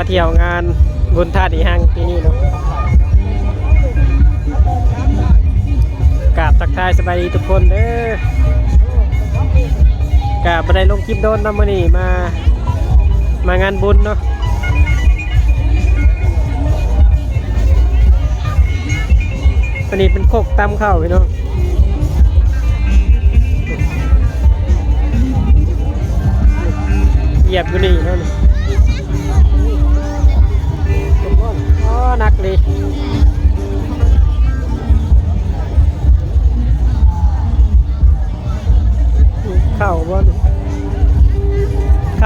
มาเที่ยวงานบุญธาตุอีหังปีนี้เนาะกราบทักทายสบายดีทุกคนเด้อกราบบันไดลงคลิปโดนนาะมื้อนี้มามางานบุญเนาะอันนี้เป็นโคกตำข้าวพี่น้องเหยียบอยู่นี่เนาะ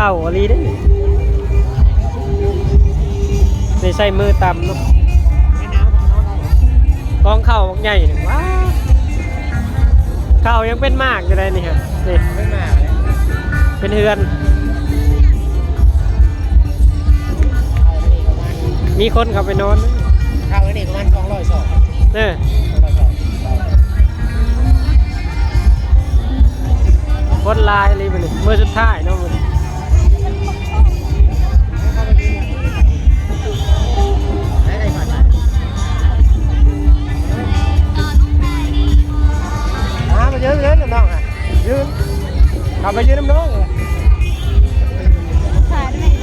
ข้าวอะไรได้อไม่ใส่มือตำเนาะกองข้าวบักใหญ่นี่ว้าข้าวยังเป็นมากอยู่เลยนี่ครับนี่ไม่มาเลยเป็นเฮือน มีคนเข้าไปนอนนะข้าวนี่ประมาณสองร้อยสองเออสองร้อยสองคนลายอะไรไปเลยเมื่อสุดท้ายเนาะมื้อนี้ ยืนยืนน้องอะยืนเอาไปยืนน้ำน้องเลยถ่ายได้ไหมเร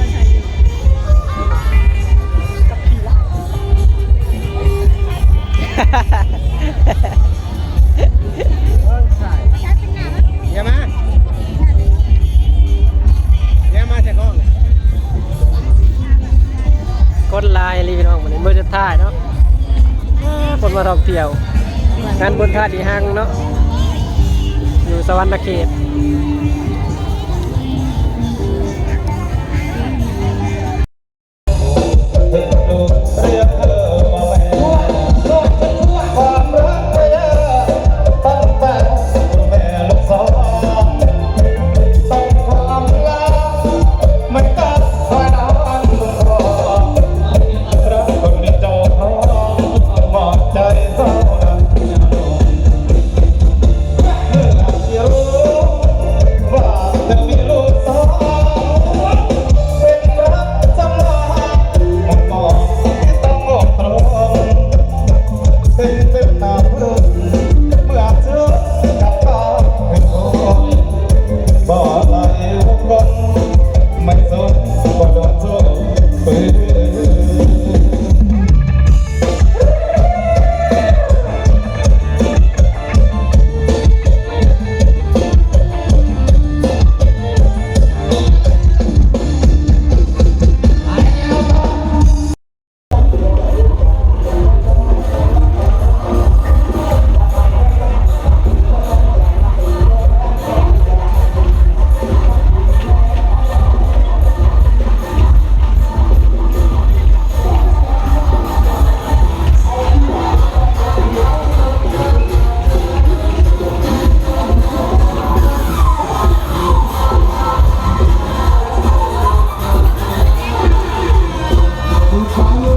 าถ่ายอยู่อย่ามาอย่ามาใส่กล้องเยคนลายอะไรพี่น้องมันเมื่อสุดท้ายเนาะคนมาท่องเที่ยวงานบนท่าดีหังเนาะ สวรรณเขต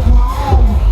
home.